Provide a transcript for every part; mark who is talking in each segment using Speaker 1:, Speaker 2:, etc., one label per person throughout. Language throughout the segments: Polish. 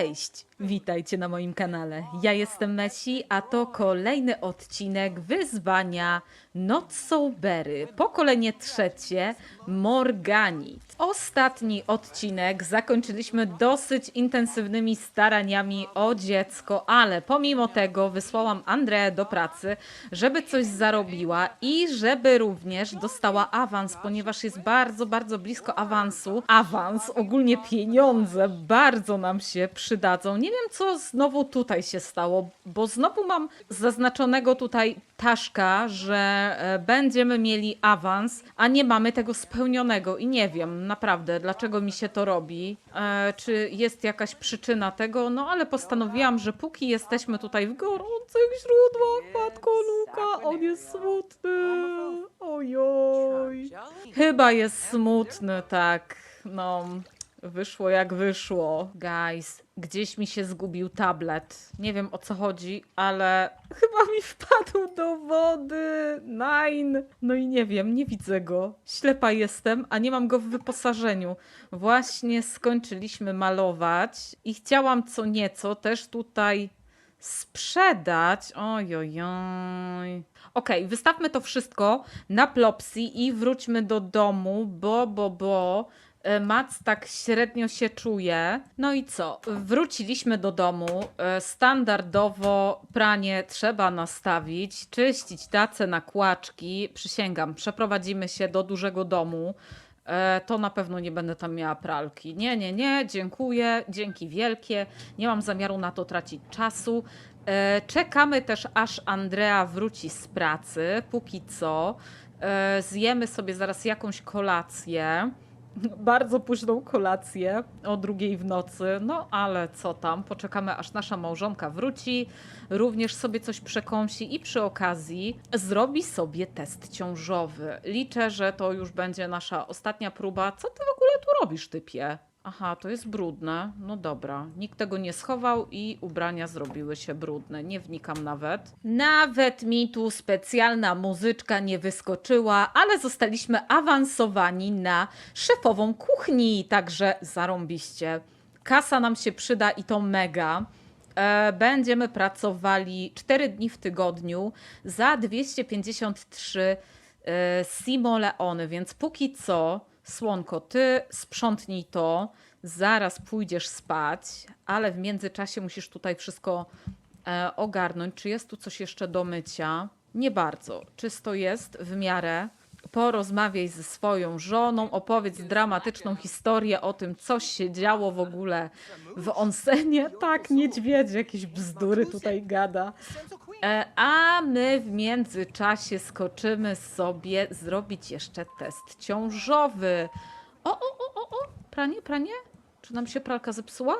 Speaker 1: Cześć! Witajcie na moim kanale. Ja jestem Messi, a to kolejny odcinek wyzwania Not So Berry. Pokolenie trzecie Morganit. Ostatni odcinek zakończyliśmy dosyć intensywnymi staraniami o dziecko, ale pomimo tego wysłałam Andreę do pracy, żeby coś zarobiła i żeby również dostała awans, ponieważ jest bardzo, bardzo blisko awansu. Awans, ogólnie pieniądze bardzo nam się przydadzą. Nie wiem, co znowu tutaj się stało, bo znowu mam zaznaczonego tutaj Taszka, że e, będziemy mieli awans, a nie mamy tego spełnionego i nie wiem naprawdę, dlaczego mi się to robi. E, czy jest jakaś przyczyna tego? No ale postanowiłam, że póki jesteśmy tutaj w gorących źródłach, Matko Luka, on jest smutny. Ojoj. Chyba jest smutny, tak. No, wyszło jak wyszło. Guys, gdzieś mi się zgubił tablet. Nie wiem o co chodzi, ale chyba mi wpadł do wody. Nine. No i nie wiem, nie widzę go. Ślepa jestem, a nie mam go w wyposażeniu. Właśnie skończyliśmy malować i chciałam co nieco też tutaj sprzedać. Oj, oj, oj. Okej, wystawmy to wszystko na Plopsy i wróćmy do domu, bo, bo, bo Mac tak średnio się czuje. No i co? Wróciliśmy do domu. E, Standardowo pranie trzeba nastawić, czyścić tace na kłaczki. Przysięgam, przeprowadzimy się do dużego domu. E, to na pewno nie będę tam miała pralki. Nie, nie, nie, dziękuję, dzięki wielkie. Nie mam zamiaru na to tracić czasu. E, czekamy też, aż Andrea wróci z pracy. Póki co e, zjemy sobie zaraz jakąś kolację. Bardzo późną kolację o drugiej w nocy. No ale co tam, poczekamy aż nasza małżonka wróci, również sobie coś przekąsi i przy okazji zrobi sobie test ciążowy. Liczę, że to już będzie nasza ostatnia próba. Co ty w ogóle tu robisz, typie? Aha, to jest brudne. No dobra, nikt tego nie schował i ubrania zrobiły się brudne. Nie wnikam nawet. Nawet mi tu specjalna muzyczka nie wyskoczyła, ale zostaliśmy awansowani na szefową kuchni, także zarąbiście. Kasa nam się przyda i to mega. E, Będziemy pracowali 4 dni w tygodniu za 253 e, simoleony, więc póki co, Słonko, ty sprzątnij to, zaraz pójdziesz spać, ale w międzyczasie musisz tutaj wszystko e, ogarnąć. Czy jest tu coś jeszcze do mycia? Nie bardzo. Czysto jest w miarę. Porozmawiaj ze swoją żoną, opowiedz dramatyczną historię o tym, co się działo w ogóle w onsenie. Tak, niedźwiedzie, jakieś bzdury tutaj gada. E, a my w międzyczasie skoczymy sobie zrobić jeszcze test ciążowy. O, o, o, o, o, pranie, pranie? Czy nam się pralka zepsuła?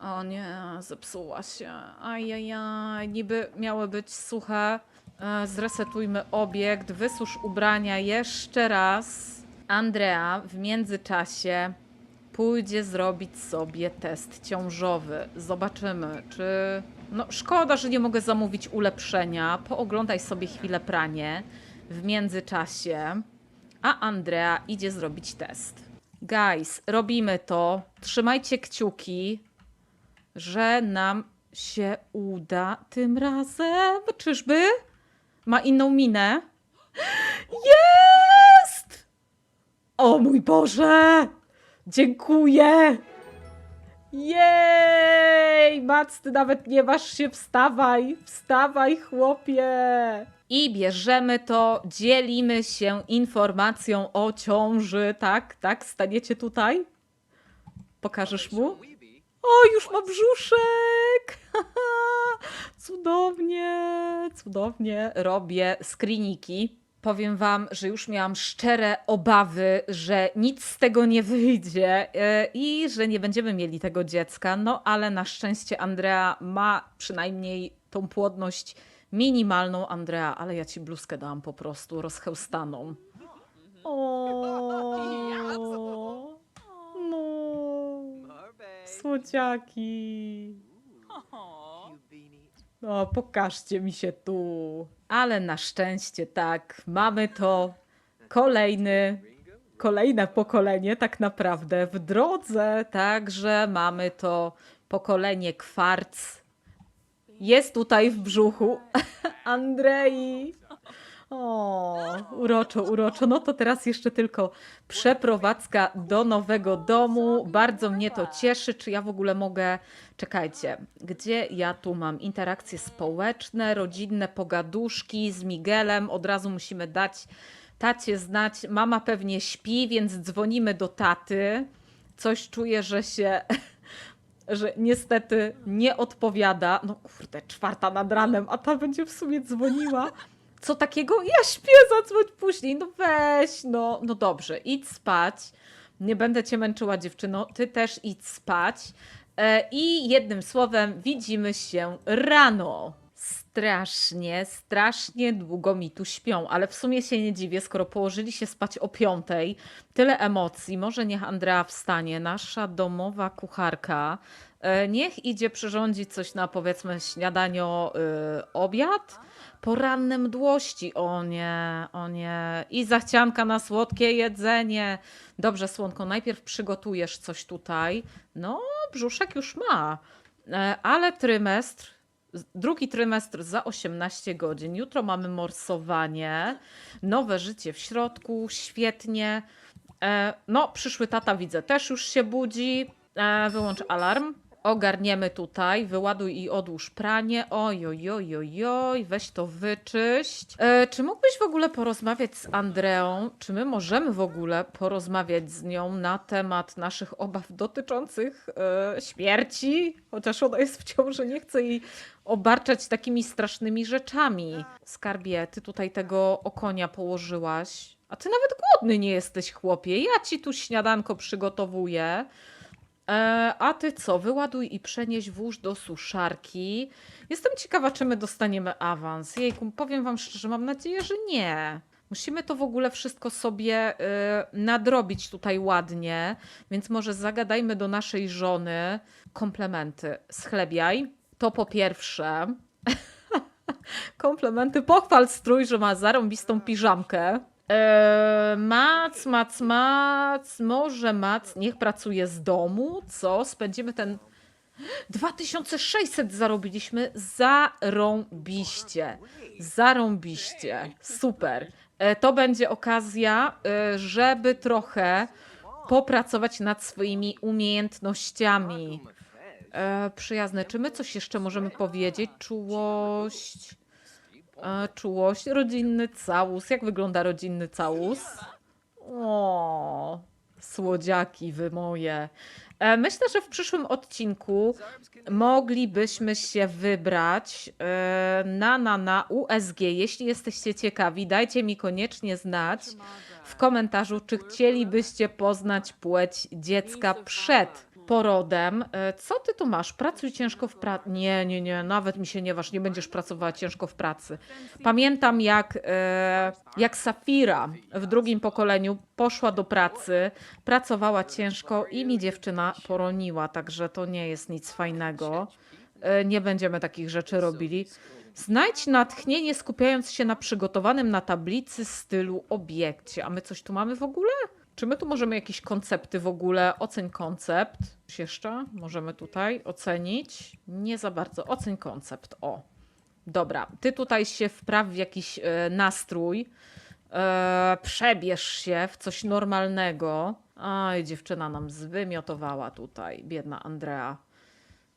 Speaker 1: O nie, zepsuła się. Ajajaj, niby miały być suche. E, Zresetujmy obiekt, wysusz ubrania jeszcze raz. Andrea w międzyczasie pójdzie zrobić sobie test ciążowy. Zobaczymy, czy. No, szkoda, że nie mogę zamówić ulepszenia. Pooglądaj sobie chwilę pranie w międzyczasie. A Andrea idzie zrobić test. Guys, robimy to. Trzymajcie kciuki, że nam się uda tym razem. Czyżby? Ma inną minę. Jest! O mój Boże! Dziękuję! Jej! Mac, ty nawet nie waż się, wstawaj! Wstawaj, chłopie! I bierzemy to, dzielimy się informacją o ciąży, tak? Tak? Staniecie tutaj? Pokażesz mu? O, już ma brzuszek! cudownie, cudownie. Robię screeniki. Powiem wam, że już miałam szczere obawy, że nic z tego nie wyjdzie e, i że nie będziemy mieli tego dziecka. No ale na szczęście Andrea ma przynajmniej tą płodność minimalną. Andrea, ale ja ci bluzkę dałam po prostu rozchełstaną. O, no, słodziaki. No, pokażcie mi się tu. Ale na szczęście tak, mamy to. Kolejny, kolejne pokolenie tak naprawdę w drodze, także mamy to pokolenie kwarc jest tutaj w brzuchu. Andrei. O, uroczo, uroczo. No to teraz jeszcze tylko przeprowadzka do nowego domu. Bardzo mnie to cieszy. Czy ja w ogóle mogę. Czekajcie, gdzie ja tu mam interakcje społeczne, rodzinne pogaduszki z Miguelem? Od razu musimy dać tacie znać. Mama pewnie śpi, więc dzwonimy do taty. Coś czuję, że się że niestety nie odpowiada. No kurde, czwarta nad ranem, a ta będzie w sumie dzwoniła. Co takiego? Ja śpię, zadzwoń później. No weź, no, no dobrze, idź spać. Nie będę cię męczyła, dziewczyno. Ty też idź spać. E, I jednym słowem, widzimy się rano. Strasznie, strasznie długo mi tu śpią, ale w sumie się nie dziwię, skoro położyli się spać o piątej. Tyle emocji. Może niech Andrea wstanie, nasza domowa kucharka. E, Niech idzie przyrządzić coś na powiedzmy śniadanio, y, obiad. Poranne mdłości, o nie, o nie. I zachcianka na słodkie jedzenie. Dobrze, słonko, najpierw przygotujesz coś tutaj. No, brzuszek już ma. E, Ale trymestr, drugi trymestr za 18 godzin. Jutro mamy morsowanie, nowe życie w środku, świetnie. E, No, przyszły tata widzę, też już się budzi. E, Wyłącz alarm. Ogarniemy tutaj, wyładuj i odłóż pranie. Oj, oj, oj, oj, oj, weź to wyczyść. E, czy mógłbyś w ogóle porozmawiać z Andreą? Czy my możemy w ogóle porozmawiać z nią na temat naszych obaw dotyczących e, śmierci? Chociaż ona jest w ciąży, nie chcę jej obarczać takimi strasznymi rzeczami. Skarbie, ty tutaj tego okonia położyłaś. A ty nawet głodny nie jesteś, chłopie. Ja ci tu śniadanko przygotowuję. E, a ty co? Wyładuj i przenieś włóż do suszarki. Jestem ciekawa, czy my dostaniemy awans. Jejku, powiem wam szczerze, mam nadzieję, że nie. Musimy to w ogóle wszystko sobie y, nadrobić tutaj ładnie, więc może zagadajmy do naszej żony komplementy. Schlebiaj. To po pierwsze. komplementy. Pochwal strój, że ma zarąbistą piżamkę. Eee, mac, mac, mac, może mac, niech pracuje z domu, co? Spędzimy ten 2600 zarobiliśmy, zarąbiście, zarąbiście, super. E, to będzie okazja, e, żeby trochę popracować nad swoimi umiejętnościami. E, przyjazne, czy my coś jeszcze możemy powiedzieć? Czułość... Czułość, rodzinny całus. Jak wygląda rodzinny całus? O, słodziaki wy moje. E, Myślę, że w przyszłym odcinku moglibyśmy się wybrać e, na, na, na USG. Jeśli jesteście ciekawi, dajcie mi koniecznie znać w komentarzu, czy chcielibyście poznać płeć dziecka przed porodem. E, Co ty tu masz? Pracuj ciężko w pracy. Nie, nie, nie, nawet mi się nie waż, nie będziesz pracowała ciężko w pracy. Pamiętam, jak, e, jak Safira w drugim pokoleniu poszła do pracy, pracowała ciężko i mi dziewczyna poroniła, także to nie jest nic fajnego. E, Nie będziemy takich rzeczy robili. Znajdź natchnienie skupiając się na przygotowanym na tablicy stylu obiekcie. A my coś tu mamy w ogóle? Czy my tu możemy jakieś koncepty w ogóle? Oceń koncept. Jeszcze możemy tutaj ocenić? Nie za bardzo. Oceń koncept. O. Dobra, ty tutaj się wpraw w jakiś e, nastrój. E, przebierz się w coś normalnego. Aj, dziewczyna nam zwymiotowała tutaj, biedna Andrea.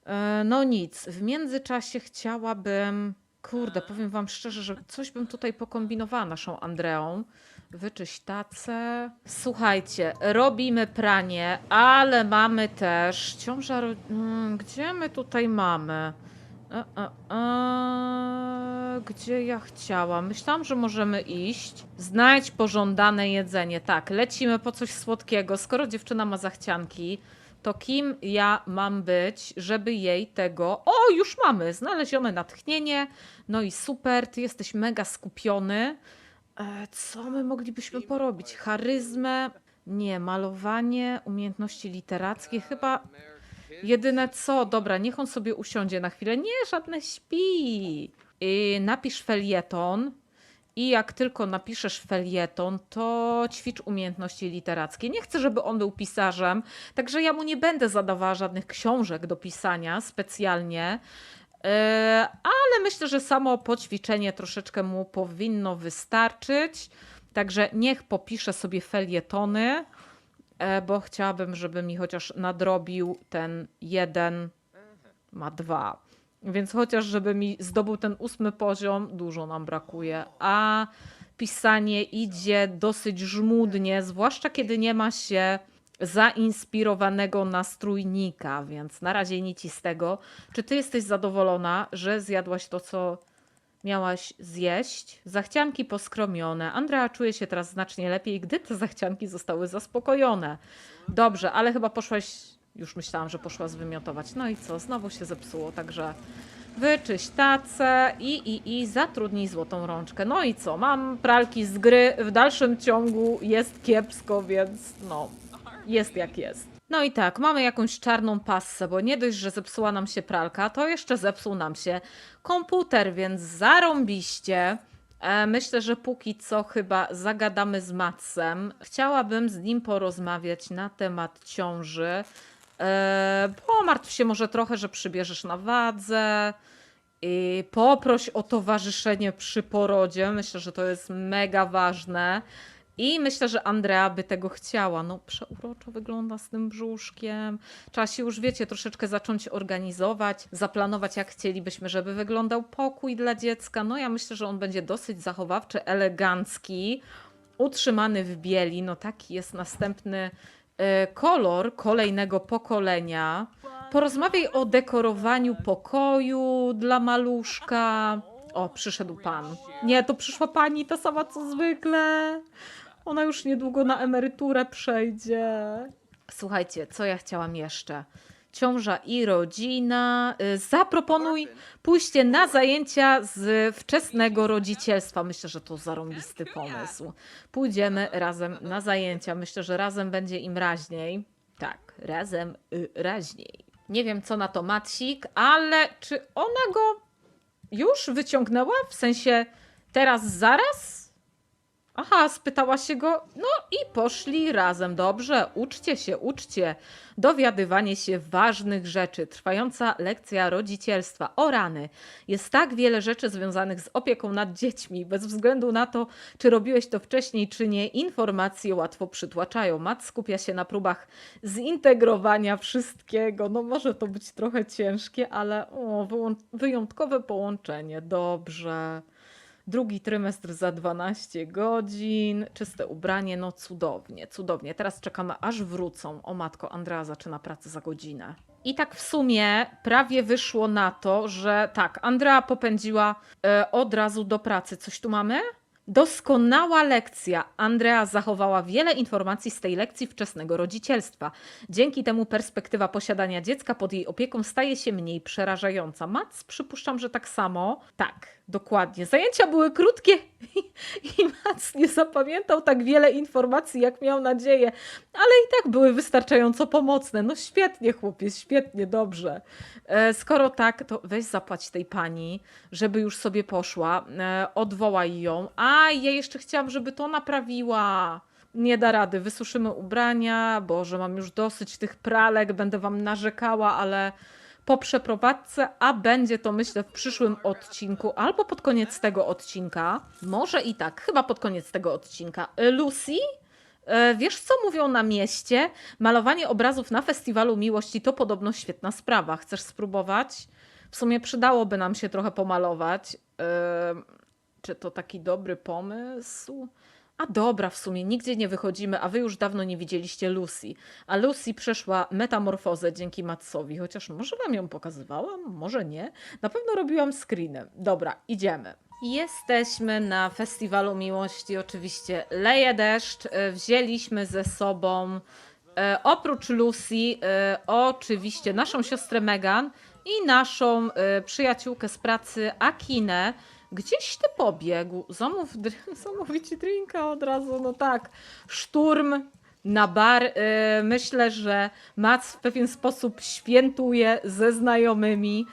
Speaker 1: E, no nic, w międzyczasie chciałabym. Kurde, powiem wam szczerze, że coś bym tutaj pokombinowała naszą Andreą. Wyczyść tacę. Słuchajcie, robimy pranie, ale mamy też ciąża. Mm, Gdzie my tutaj mamy? E, e, e, gdzie ja chciałam? Myślałam, że możemy iść. Znajdź pożądane jedzenie. Tak, lecimy po coś słodkiego. Skoro dziewczyna ma zachcianki, to kim ja mam być, żeby jej tego. O, już mamy! Znalezione natchnienie. No i super, ty jesteś mega skupiony. E, co my moglibyśmy porobić? Charyzmę? Nie, malowanie, umiejętności literackie. Chyba jedyne co. Dobra, niech on sobie usiądzie na chwilę. Nie, żadne śpi. I napisz felieton I jak tylko napiszesz felieton, to ćwicz umiejętności literackie. Nie chcę, żeby on był pisarzem, także ja mu nie będę zadawała żadnych książek do pisania specjalnie. E, ale myślę, że samo poćwiczenie troszeczkę mu powinno wystarczyć. Także niech popisze sobie felietony, e, bo chciałabym, żeby mi chociaż nadrobił ten jeden, ma dwa. Więc chociaż, żeby mi zdobył ten ósmy poziom, dużo nam brakuje. A pisanie idzie dosyć żmudnie, zwłaszcza kiedy nie ma się zainspirowanego nastrójnika, więc na razie nic z tego. Czy ty jesteś zadowolona, że zjadłaś to, co miałaś zjeść? Zachcianki poskromione. Andrea czuje się teraz znacznie lepiej, gdy te zachcianki zostały zaspokojone. Dobrze, ale chyba poszłaś, już myślałam, że poszła zwymiotować. No i co, znowu się zepsuło, także wyczyść tacę i, i, i zatrudnij złotą rączkę. No i co, mam pralki z gry, w dalszym ciągu jest kiepsko, więc no, jest jak jest. No i tak, mamy jakąś czarną passę, bo nie dość, że zepsuła nam się pralka, to jeszcze zepsuł nam się komputer, więc zarąbiście. E, Myślę, że póki co chyba zagadamy z Matsem. Chciałabym z nim porozmawiać na temat ciąży. E, Pomartw się może trochę, że przybierzesz na wadze. I poproś o towarzyszenie przy porodzie. Myślę, że to jest mega ważne. I myślę, że Andrea by tego chciała. No, przeuroczo wygląda z tym brzuszkiem. Trzeba się już, wiecie, troszeczkę zacząć organizować, zaplanować, jak chcielibyśmy, żeby wyglądał pokój dla dziecka. No, ja myślę, że on będzie dosyć zachowawczy, elegancki, utrzymany w bieli. No, taki jest następny e, kolor kolejnego pokolenia. Porozmawiaj o dekorowaniu pokoju dla maluszka. O, przyszedł pan. Nie, to przyszła pani, ta sama co zwykle. Ona już niedługo na emeryturę przejdzie. Słuchajcie, co ja chciałam jeszcze? Ciąża i rodzina. Y, Zaproponuj pójście na zajęcia z wczesnego rodzicielstwa. Myślę, że to zarąbisty pomysł. Pójdziemy razem na zajęcia. Myślę, że razem będzie im raźniej. Tak, razem y, raźniej. Nie wiem, co na to Matsik, ale czy ona go już wyciągnęła? W sensie teraz, zaraz? Aha, spytała się go. No i poszli razem. Dobrze, uczcie się, uczcie. Dowiadywanie się ważnych rzeczy. Trwająca lekcja rodzicielstwa. O rany. Jest tak wiele rzeczy związanych z opieką nad dziećmi. Bez względu na to, czy robiłeś to wcześniej, czy nie, informacje łatwo przytłaczają. Mat skupia się na próbach zintegrowania wszystkiego. No może to być trochę ciężkie, ale o, wyjątkowe połączenie. Dobrze. Drugi trymestr za 12 godzin, czyste ubranie, no cudownie, cudownie. Teraz czekamy aż wrócą. O matko, Andrea zaczyna pracę za godzinę. I tak w sumie prawie wyszło na to, że tak, Andrea popędziła e, od razu do pracy. Coś tu mamy? Doskonała lekcja. Andrea zachowała wiele informacji z tej lekcji wczesnego rodzicielstwa. Dzięki temu perspektywa posiadania dziecka pod jej opieką staje się mniej przerażająca. Mac, przypuszczam, że tak samo. Tak, dokładnie. Zajęcia były krótkie i, Mac nie zapamiętał tak wiele informacji, jak miał nadzieję, ale i tak były wystarczająco pomocne. No świetnie, chłopiec, świetnie, dobrze. E, skoro tak, to weź zapłać tej pani, żeby już sobie poszła, e, odwołaj ją. A, ja jeszcze chciałam, żeby to naprawiła. Nie da rady, wysuszymy ubrania, Boże, mam już dosyć tych pralek, będę wam narzekała, ale po przeprowadzce, a będzie to myślę w przyszłym odcinku, albo pod koniec tego odcinka. Może i tak, chyba pod koniec tego odcinka. Lucy? E, Wiesz, co mówią na mieście? Malowanie obrazów na festiwalu miłości to podobno świetna sprawa. Chcesz spróbować? W sumie przydałoby nam się trochę pomalować. E, Czy to taki dobry pomysł? A dobra, w sumie nigdzie nie wychodzimy, a wy już dawno nie widzieliście Lucy. A Lucy przeszła metamorfozę dzięki Matsowi, chociaż może wam ją pokazywałam, może nie. Na pewno robiłam screeny. Dobra, idziemy. Jesteśmy na festiwalu miłości, oczywiście leje deszcz. E, Wzięliśmy ze sobą e, oprócz Lucy, e, oczywiście naszą siostrę Megan i naszą e, przyjaciółkę z pracy Akinę. Gdzieś ty pobiegł? Zamów, zamówić drinka od razu, no tak. Szturm na bar. E, Myślę, że Mac w pewien sposób świętuje ze znajomymi.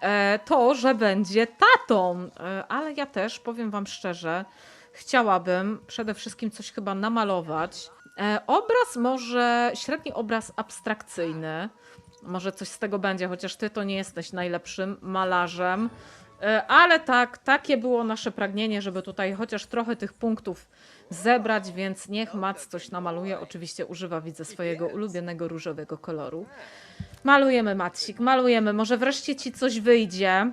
Speaker 1: e, to, że będzie tatą. E, ale ja też, powiem Wam szczerze, chciałabym przede wszystkim coś chyba namalować. Obraz może, średni obraz abstrakcyjny. Może coś z tego będzie, chociaż Ty to nie jesteś najlepszym malarzem. E, Ale tak, takie było nasze pragnienie, żeby tutaj chociaż trochę tych punktów zebrać, więc niech Mac coś namaluje. Oczywiście używa, widzę, swojego ulubionego różowego koloru. Malujemy, Macik, malujemy. Może wreszcie ci coś wyjdzie.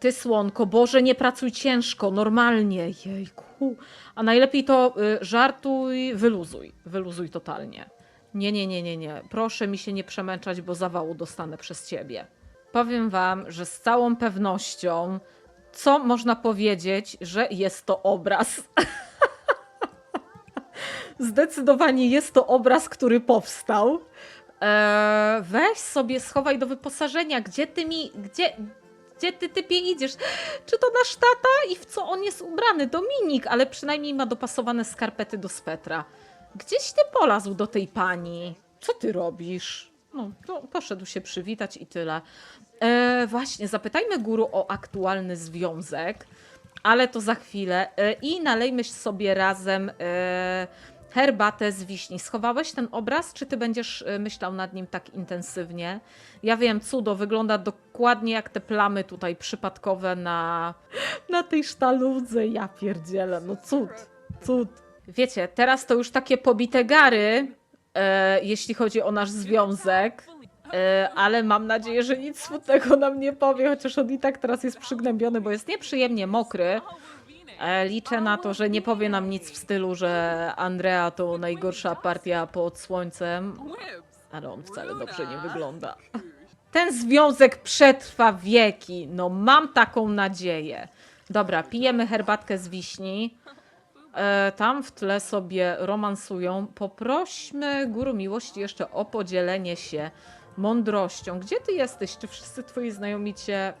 Speaker 1: Ty, słonko, Boże, nie pracuj ciężko, normalnie. Jejku. A najlepiej to y, żartuj, wyluzuj. Wyluzuj totalnie. Nie, nie, nie, nie, nie. Proszę mi się nie przemęczać, bo zawału dostanę przez ciebie. Powiem wam, że z całą pewnością, co można powiedzieć, że jest to obraz. Zdecydowanie jest to obraz, który powstał. Eee, weź sobie, schowaj do wyposażenia. Gdzie ty mi. Gdzie, gdzie ty typie idziesz? Czy to nasz tata? I w co on jest ubrany? Dominik, ale przynajmniej ma dopasowane skarpety do swetra. Gdzieś ty polazł do tej pani. Co ty robisz? No, poszedł się przywitać i tyle. E, właśnie, zapytajmy guru o aktualny związek, ale to za chwilę. E, I nalejmy sobie razem e, herbatę z wiśni. Schowałeś ten obraz, czy ty będziesz e, myślał nad nim tak intensywnie? Ja wiem, cudo, wygląda dokładnie jak te plamy tutaj przypadkowe na, na tej sztaludze. Ja pierdzielę, no cud, cud. Wiecie, teraz to już takie pobite gary, jeśli chodzi o nasz związek. E, ale mam nadzieję, że nic smutnego nam nie powie, chociaż on i tak teraz jest przygnębiony, bo jest nieprzyjemnie mokry. E, liczę na to, że nie powie nam nic w stylu, że Andrea to najgorsza partia pod słońcem, ale on wcale dobrze nie wygląda. Ten związek przetrwa wieki, no mam taką nadzieję. Dobra, pijemy herbatkę z wiśni. E, tam w tle sobie romansują. Poprośmy Guru Miłości jeszcze o podzielenie się mądrością. Gdzie ty jesteś? Czy wszyscy twoi znajomi cię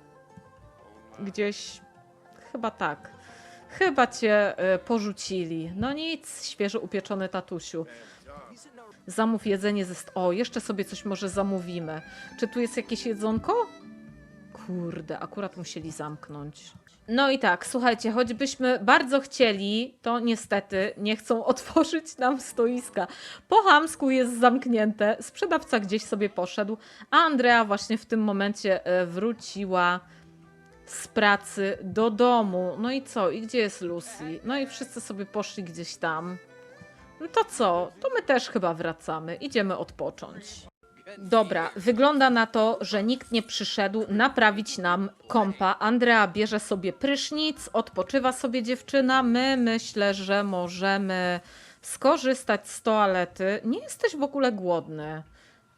Speaker 1: gdzieś... Chyba tak. Chyba cię e, porzucili. No nic, świeżo upieczony tatusiu. Zamów jedzenie ze... O, jeszcze sobie coś może zamówimy. Czy tu jest jakieś jedzonko? Kurde, akurat musieli zamknąć. No i tak, słuchajcie, choćbyśmy bardzo chcieli, to niestety nie chcą otworzyć nam stoiska. Po chamsku jest zamknięte, sprzedawca gdzieś sobie poszedł, a Andrea właśnie w tym momencie e, wróciła z pracy do domu. No i co? I gdzie jest Lucy? No i wszyscy sobie poszli gdzieś tam. No to co? To my też chyba wracamy. Idziemy odpocząć. Dobra, wygląda na to, że nikt nie przyszedł naprawić nam kompa. Andrea bierze sobie prysznic, odpoczywa sobie dziewczyna. My myślę, że możemy skorzystać z toalety. Nie jesteś w ogóle głodny.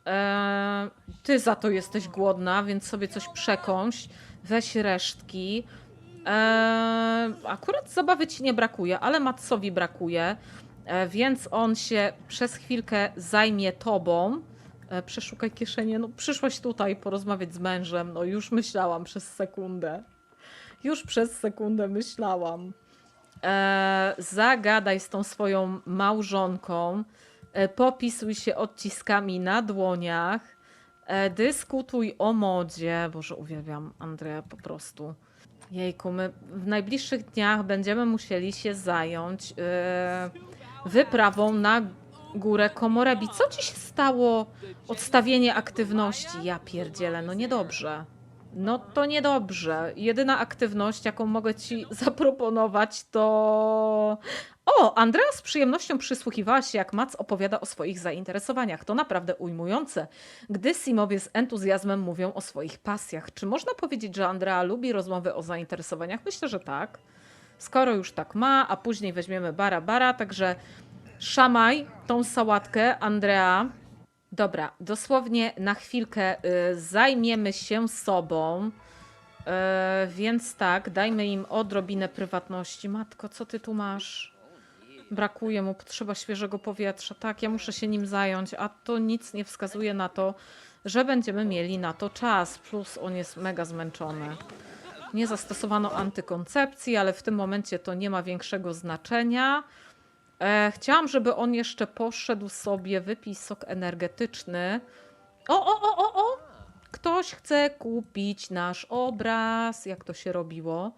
Speaker 1: Eee, ty za to jesteś głodna, więc sobie coś przekąś. Weź resztki. Eee, akurat zabawy ci nie brakuje, ale Matsowi brakuje, e, więc on się przez chwilkę zajmie tobą. E, Przeszukaj kieszenie. No, przyszłaś tutaj porozmawiać z mężem. No, już myślałam przez sekundę. Już przez sekundę myślałam. E, zagadaj z tą swoją małżonką. E, popisuj się odciskami na dłoniach. E, dyskutuj o modzie. Boże, uwielbiam Andrea po prostu. Jejku, my w najbliższych dniach będziemy musieli się zająć e, wyprawą na górę Komorebi. Co ci się stało? Odstawienie aktywności. Ja pierdzielę, no niedobrze. No to niedobrze. Jedyna aktywność, jaką mogę ci zaproponować, to. O, Andrea z przyjemnością przysłuchiwała się, jak Mac opowiada o swoich zainteresowaniach. To naprawdę ujmujące, gdy Simowie z entuzjazmem mówią o swoich pasjach. Czy można powiedzieć, że Andrea lubi rozmowy o zainteresowaniach? Myślę, że tak. Skoro już tak ma, a później weźmiemy bara bara, także szamaj tą sałatkę, Andrea. Dobra, dosłownie na chwilkę y, zajmiemy się sobą. Y, więc tak, dajmy im odrobinę prywatności. Matko, co ty tu masz? Brakuje mu, potrzeba świeżego powietrza. Tak, ja muszę się nim zająć, a to nic nie wskazuje na to, że będziemy mieli na to czas. Plus on jest mega zmęczony. Nie zastosowano antykoncepcji, ale w tym momencie to nie ma większego znaczenia. E, chciałam, żeby on jeszcze poszedł sobie, wypić sok energetyczny. O, o, o, o, o! Ktoś chce kupić nasz obraz, jak to się robiło?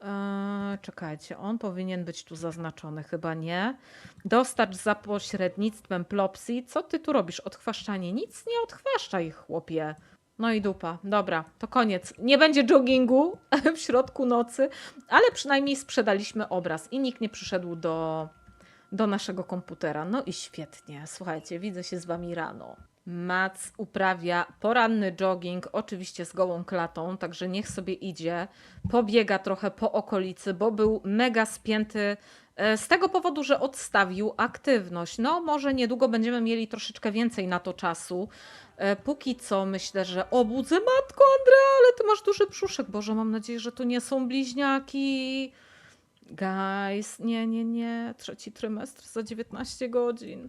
Speaker 1: Eee, czekajcie, on powinien być tu zaznaczony, chyba nie. Dostarcz za pośrednictwem Plopsy. Co ty tu robisz? Odchwaszczanie? Nic nie odchwaszczaj, chłopie. No i dupa. Dobra, to koniec. Nie będzie joggingu w środku nocy, ale przynajmniej sprzedaliśmy obraz i nikt nie przyszedł do, do naszego komputera. No i świetnie. Słuchajcie, widzę się z wami rano. Mac uprawia poranny jogging, oczywiście z gołą klatą, także niech sobie idzie, pobiega trochę po okolicy, bo był mega spięty e, z tego powodu, że odstawił aktywność. No, może niedługo będziemy mieli troszeczkę więcej na to czasu. E, Póki co myślę, że obudzę matko Andrea, ale ty masz duży brzuszek. Boże, mam nadzieję, że to nie są bliźniaki. Guys, nie, nie, nie. Trzeci trymestr za 19 godzin.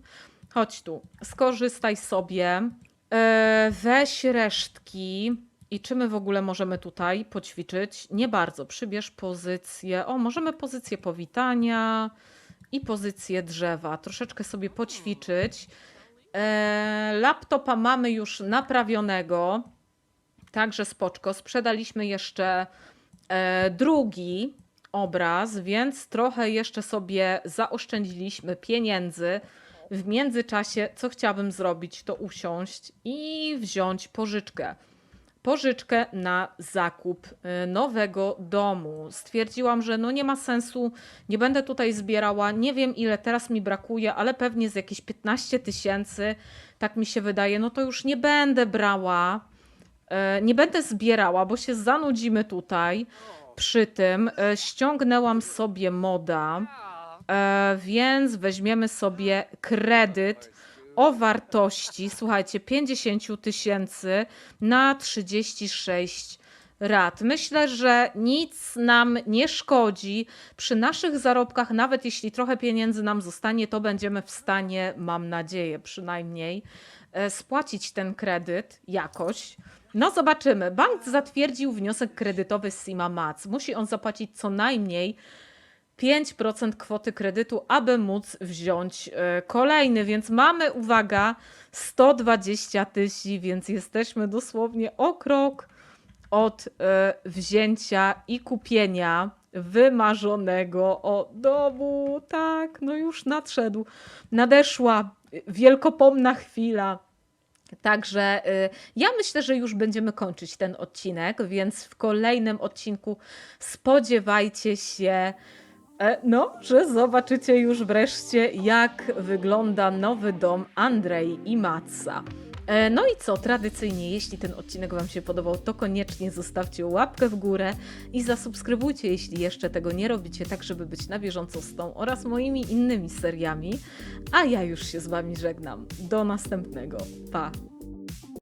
Speaker 1: Chodź tu, skorzystaj sobie, e, weź resztki. I czy my w ogóle możemy tutaj poćwiczyć? Nie bardzo. Przybierz pozycję. O, możemy pozycję powitania i pozycję drzewa. Troszeczkę sobie poćwiczyć. E, laptopa mamy już naprawionego. Także spoczko. Sprzedaliśmy jeszcze e, drugi obraz, więc trochę jeszcze sobie zaoszczędziliśmy pieniędzy. W międzyczasie, co chciałabym zrobić, to usiąść i wziąć pożyczkę. Pożyczkę na zakup y, nowego domu. Stwierdziłam, że no nie ma sensu, nie będę tutaj zbierała. Nie wiem, ile teraz mi brakuje, ale pewnie z jakieś 15 tysięcy, tak mi się wydaje. No to już nie będę brała, e, nie będę zbierała, bo się zanudzimy tutaj. Przy tym e, ściągnęłam sobie moda. E, więc weźmiemy sobie kredyt o wartości, słuchajcie, 50 tysięcy na 36 rat. Myślę, że nic nam nie szkodzi. Przy naszych zarobkach, nawet jeśli trochę pieniędzy nam zostanie, to będziemy w stanie, mam nadzieję przynajmniej, spłacić ten kredyt jakoś. No zobaczymy. Bank zatwierdził wniosek kredytowy z Sima Mac. Musi on zapłacić co najmniej 5% kwoty kredytu, aby móc wziąć e, kolejny. Więc mamy, uwaga, 120 tysięcy, więc jesteśmy dosłownie o krok od e, wzięcia i kupienia wymarzonego o domu. Tak, no już nadszedł. Nadeszła wielkopomna chwila. Także y, ja myślę, że już będziemy kończyć ten odcinek, więc w kolejnym odcinku spodziewajcie się, e, no, że zobaczycie już wreszcie, jak wygląda nowy dom Andrzej i Matsa. E, No i co, tradycyjnie, jeśli ten odcinek Wam się podobał, to koniecznie zostawcie łapkę w górę i zasubskrybujcie, jeśli jeszcze tego nie robicie, tak żeby być na bieżąco z tą oraz moimi innymi seriami. A ja już się z Wami żegnam. Do następnego. Pa!